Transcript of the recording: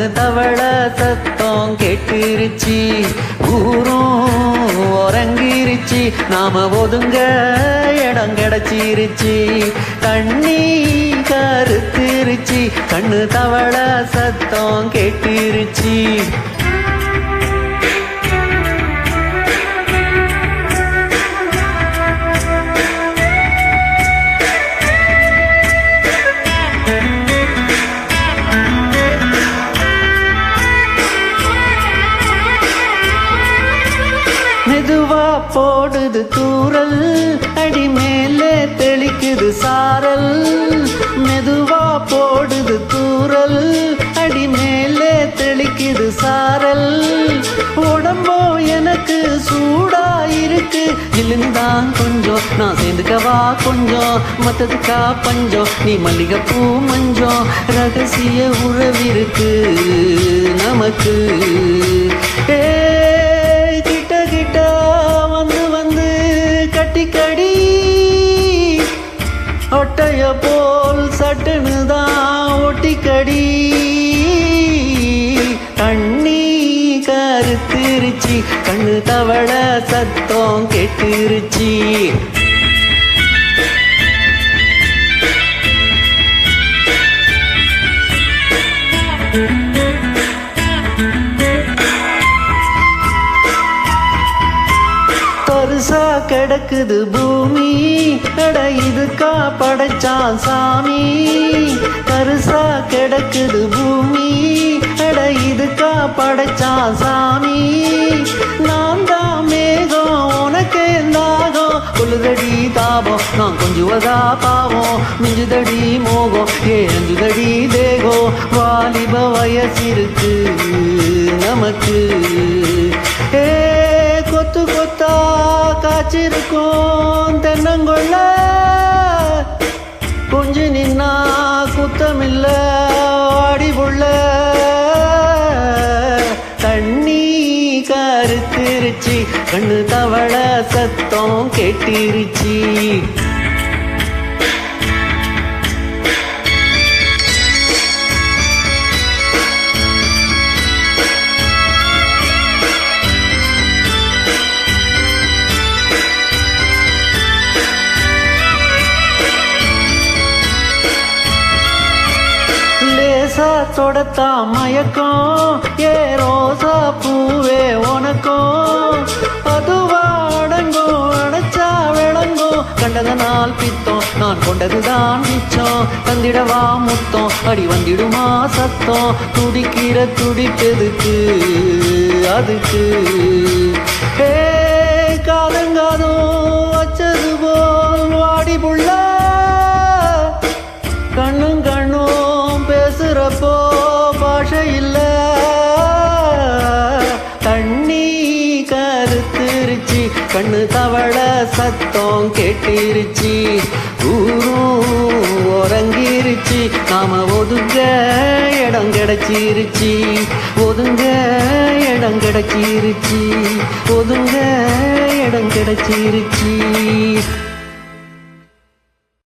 ஒரு தவள சத்தம் கெட்டிருச்சு. ஊரும் உறங்கிருச்சு. நாம ஒதுங்க இடம் கிடைச்சிருச்சு. தண்ணி கருத்திருச்சு. கண்ணு தவள சத்தம் கெட்டிருச்சு. போடுது தூரல் அடி மேலே தெளிக்குது சாரல். மெதுவா போடுது தூரல் அடி மேலே தெளிக்குது சாரல். உடம்போ எனக்கு சூடா இருக்கு. இழுந்தான் கொஞ்சம் நான் சேர்ந்துக்கவா கொஞ்சம். மத்ததுக்கா பஞ்சம் நீ மல்லிகைப்பூ மஞ்சம். ரகசிய உறவிருக்கு நமக்கு. ஏ தவள சத்தம் கெட்டிருச்சு. தரிசா கிடக்குது பூமி. எட இதுக்கா படைச்சான் சாமி. தரிசா கிடக்குது பூமி. கட இதுக்கா படைச்சான் சாமி. கொள்ளுதடி நான் கொஞ்சுவதா பாவம். மிஞ்சுதடி மோகம். ஏ அஞ்சுதடி தேகம். வாலிப வயசிருக்கு நமக்கு. ஏ கொத்து கொத்தா காய்ச்சிருக்கும் தென்னங்கொள்ள கருத்திருச்சு கண்ணு தவள சத்தம் கேட்டிருச்சு. லேசா தொடத்தா மயக்கம். ஏ ரோசா பூவே உனக்கும். அதுவா அடங்கும் அடைச்சா விளங்கும். கண்டதனால் பித்தம் நான் கொண்டதுதான் மிச்சம். தந்திடவா முத்தம் அடி வந்திடுமா சத்தம். துடிக்கிற துடிப்பெதுக்கு அதுக்கு. ஏ காலங்காதும் வச்சது போல் வாடி புள்ள. கண்ணு தவள சத்தம் கேட்டிருச்சு. ஊரும் உறங்கிருச்சு. நாம ஒதுங்க இடம் கிடைச்சிருச்சு. ஒதுங்க இடம் கிடைச்சிருச்சு. ஒதுங்க இடம் கிடைச்சிருச்சு.